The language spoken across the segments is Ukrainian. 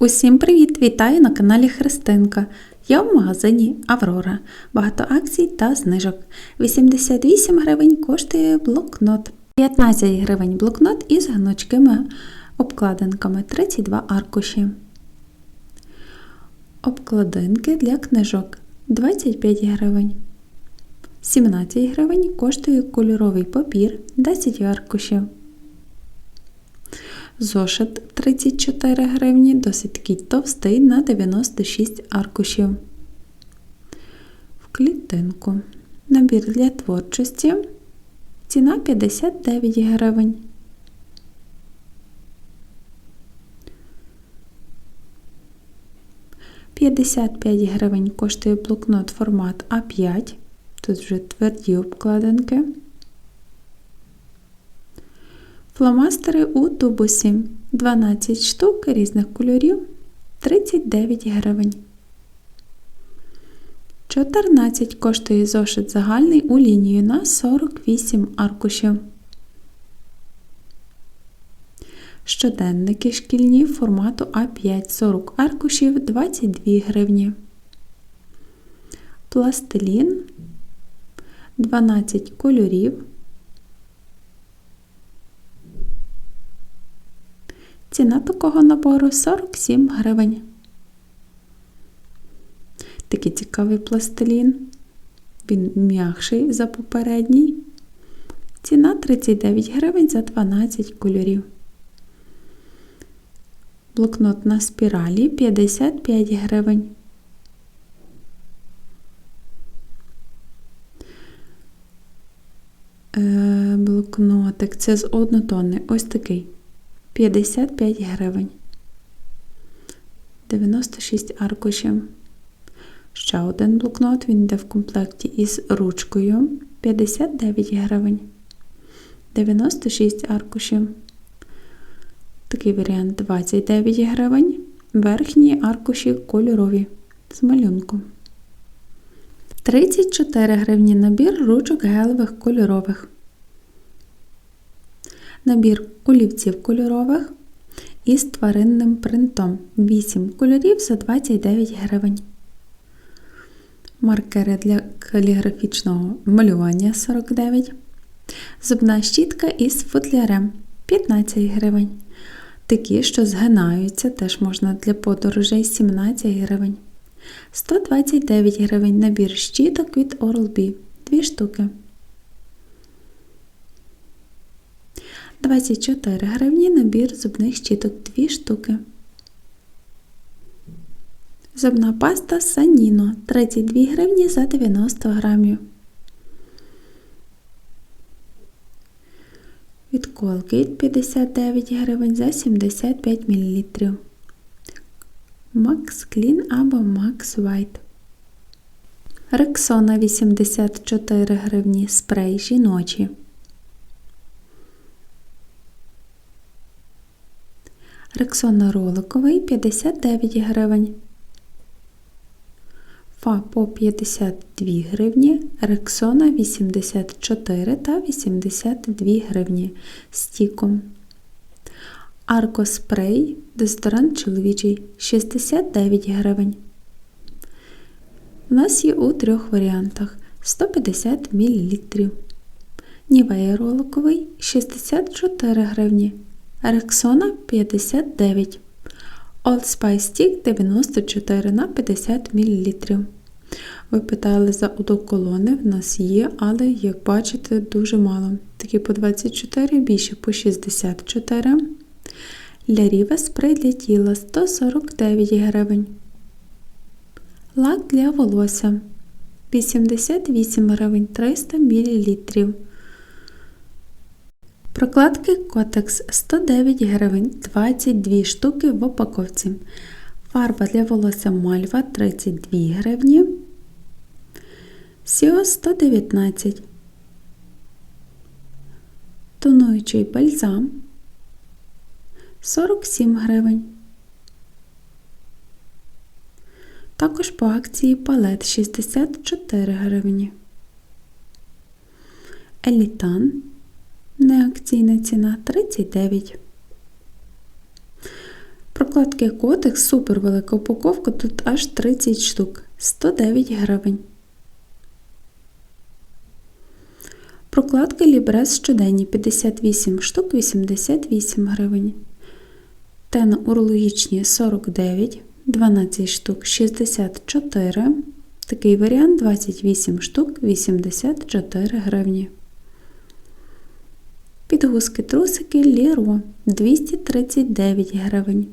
Усім привіт! Вітаю на каналі Христинка. Я в магазині Аврора. Багато акцій та знижок. 88 гривень коштує блокнот. 15 гривень блокнот із гнучкими обкладинками 32 аркуші. Обкладинки для книжок 25 гривень. 17 гривень коштує кольоровий папір 10 аркушів. Зошит 34 гривні, досить такий товстий на 96 аркушів. В клітинку. Набір для творчості. Ціна 59 гривень. П'ятдесят п'ять гривень коштує блокнот формат А5. Тут вже тверді обкладинки. Фломастери у тубусі 12 штук різних кольорів 39 гривень. 14 коштує зошит загальний у лінію на 48 аркушів. Щоденники шкільні формату А5 40 аркушів 22 гривні. Пластилін 12 кольорів. Ціна такого набору 47 гривень. Такий цікавий пластилін. Він м'якший за попередній. Ціна 39 гривень за 12 кольорів. Блокнот на спіралі 55 гривень. Е, блокнотик це з однотонний. Ось такий. 55 гривень. 96 аркушів. Ще один блокнот, він йде в комплекті із ручкою 59 гривень. 96 аркушів. Такий варіант 29 гривень. Верхні аркуші кольорові з малюнком. 34 гривні набір ручок гелевих кольорових. Набір олівців кольорових із тваринним принтом 8 кольорів за 29 гривень. Маркери для каліграфічного малювання 49. Зубна щітка із футлярем 15 гривень. Такі, що згинаються, теж можна для подорожей 17 гривень. 129 гривень набір щіток від Oral-B 2 штуки. 24 гривні набір зубних щіток 2 штуки. Зубна паста Саніно 32 гривні за 90 грамів. Від Colgate 59 гривень за 75 мл. Max Clean або Max White. Рексона 84 гривні спрей жіночі. Рексона роликовий 59 гривень. Фа по 52 гривні, Рексона 84 та 82 гривні з тіком. Аркоспрей дезодорант чоловічий 69 гривень. У нас є у трьох варіантах 150 мл. Нівея роликовий 64 гривні. Рексона 59. Old Spice Stick 94 на 50 мл. Ви питали за одоколони, в нас є, але, як бачите, дуже мало. Такі по 24, більше по 64. Ляріве спрей для тіла 149 гривень. Лак для волосся 88 гривень 300 мл. Прокладки Котекс 109 гривень 22 штуки в упаковці. Фарба для волосся Мальва 32 гривні. Сіо 119. Тонуючий бальзам 47 гривень. Також по акції палет 64 гривні. Елітан Неакційна ціна 39. Прокладки котик супер велика упаковка, тут аж 30 штук, 109 гривень. Прокладки Лібрес щоденні 58 штук 88 гривень. Тено-урологічні 49, 12 штук 64. Такий варіант 28 штук 84 гривні. Підгузки трусики Ліро 239 гривень.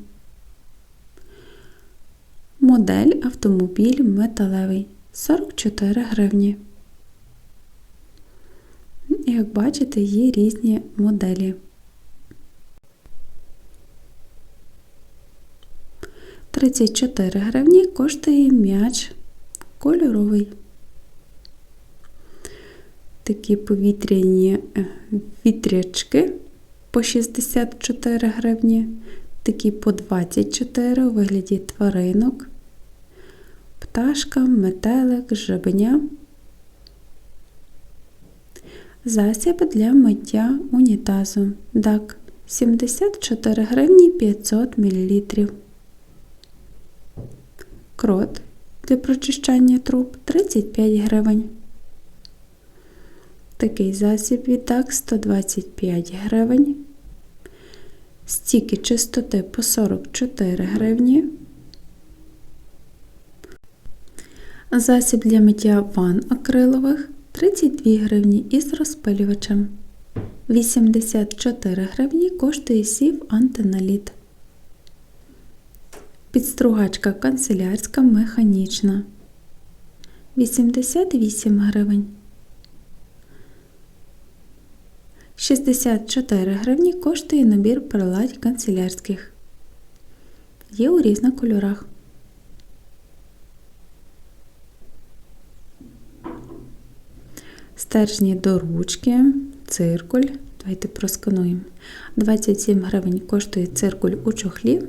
Модель автомобіль металевий 44 гривні. Як бачите, є різні моделі. Тридцять чотири гривні коштує м'яч кольоровий. Такі повітряні е, вітрячки по 64 гривні, такі по 24 у вигляді тваринок, пташка, метелик, жабеня. Засіб для миття унітазу. ДАК 74 гривні 500 мл. Крот для прочищання труб 35 гривень. Такий засіб від ДАК 125 гривень. Стіки чистоти по 44 гривні. Засіб для миття ван акрилових 32 гривні із розпилювачем. 84 гривні коштує сів антиналіт. Підстругачка канцелярська механічна. 88 гривень. 64 гривні коштує набір приладь канцелярських. Є у різних кольорах. Стержні до ручки, циркуль. Давайте проскануємо. 27 гривень коштує циркуль у чохлі.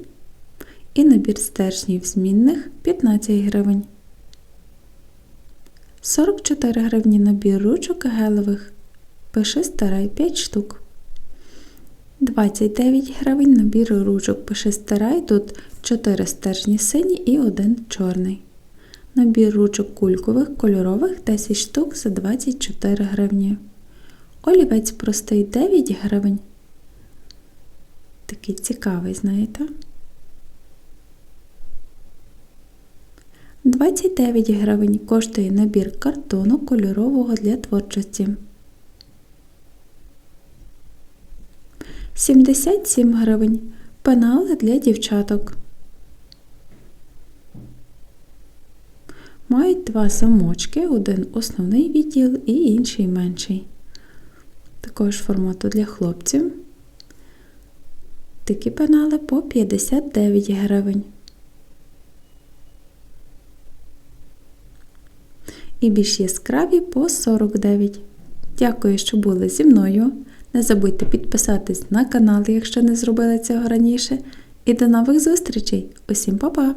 І набір стержнів змінних 15 гривень. 44 гривні набір ручок гелевих. Пиши старай 5 штук. 29 гривень набір ручок пиши старай. Тут 4 стержні сині і 1 чорний. Набір ручок кулькових, кольорових 10 штук за 24 гривні. Олівець простий 9 гривень. Такий цікавий, знаєте? 29 гривень коштує набір картону кольорового для творчості. 77 гривень. Пенали для дівчаток. Мають два замочки, один основний відділ і інший менший. Такого ж формату для хлопців. Такі пенали по 59 гривень. І більш яскраві по 49. Дякую, що були зі мною. Не забудьте підписатись на канал, якщо не зробили цього раніше. І до нових зустрічей! Усім па-па!